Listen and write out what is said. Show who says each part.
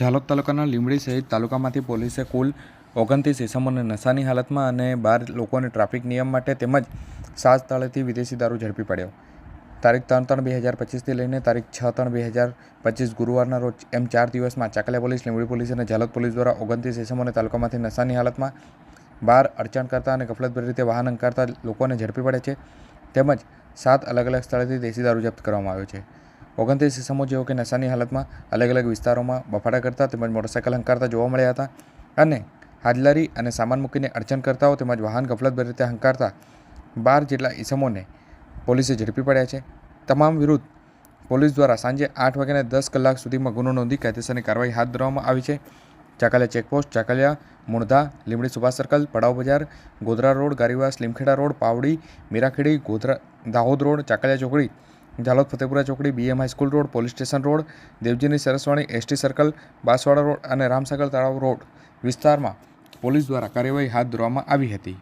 Speaker 1: ઝાલોદ તાલુકાના લીંબડી સહિત તાલુકામાંથી પોલીસે કુલ ઓગણત્રીસ ઇસમોને નશાની હાલતમાં અને બાર લોકોને ટ્રાફિક નિયમ માટે તેમજ સાત સ્થળેથી વિદેશી દારૂ ઝડપી પડ્યો. તારીખ ત્રણ ત્રણ બે હજાર પચીસથી લઈને તારીખ છ ત્રણ બે હજાર પચીસ ગુરુવારના રોજ એમ ચાર દિવસમાં ચાકલિયા પોલીસ, લીંબડી પોલીસ અને ઝાલોદ પોલીસ દ્વારા ઓગણત્રીસ ઇસમોને તાલુકામાંથી નશાની હાલતમાં બાર અડચણ કરતા અને ગફલતભરી રીતે વાહન અંકારતા લોકોને ઝડપી પડે છે. તેમજ સાત અલગ અલગ સ્થળેથી દેશી દારૂ જપ્ત કરવામાં આવ્યો છે. ઓગણત્રીસ ઇસમો જેઓ કે નશાની હાલતમાં અલગ અલગ વિસ્તારોમાં બફાડા કરતા તેમજ મોટરસાયકલ હંકારતા જોવા મળ્યા હતા અને હાજલારી અને સામાન મૂકીને અડચણ કરતાઓ તેમજ વાહન ગફલતભરી રીતે હંકારતા બાર જેટલા ઇસમોને પોલીસે ઝડપી પડ્યા છે. તમામ વિરુદ્ધ પોલીસ દ્વારા સાંજે આઠ વાગ્યાને દસ કલાક સુધીમાં ગુનો નોંધી કાયદેસરની કાર્યવાહી હાથ ધરવામાં આવી છે. Chakaliya checkpost, Chakaliya, Mundha Limdi Subhash circle, Padav bazaar, Godhra road, Gariwas, Limkheda road, Pavdi, Mirakhedi, Godhra, Dahod road, Chakaliya ચોકડી ઝાલોદ ફતેપુરા ચોકડી, BM high school road, police station road, દેવજીની Sarasvani, ST circle, Banswada road અને રામસાગર તળાવ road વિસ્તારમાં police દ્વારા કાર્યવાહી હાથ ધરવામાં આવી હતી.